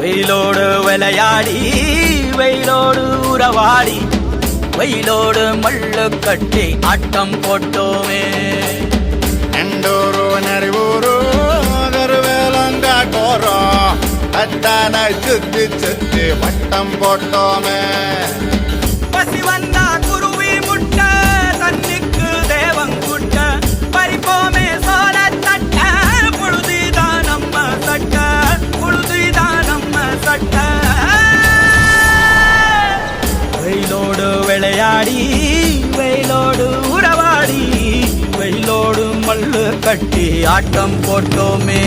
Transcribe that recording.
வெயிலோடு விளையாடி வெயிலோடு உறவாடி வெயிலோடு மல்லு கட்டி ஆட்டம் போட்டோமே. நண்டோரோ நரிவோரோ வேலங்காட்டோரோ அத்தான சுத்தி சுத்தி வட்டம் போட்டோமே. ஆடி வெயிலோடு உறவாடி வெயிலோடு மல்லு கட்டி ஆட்டம் போட்டோமே.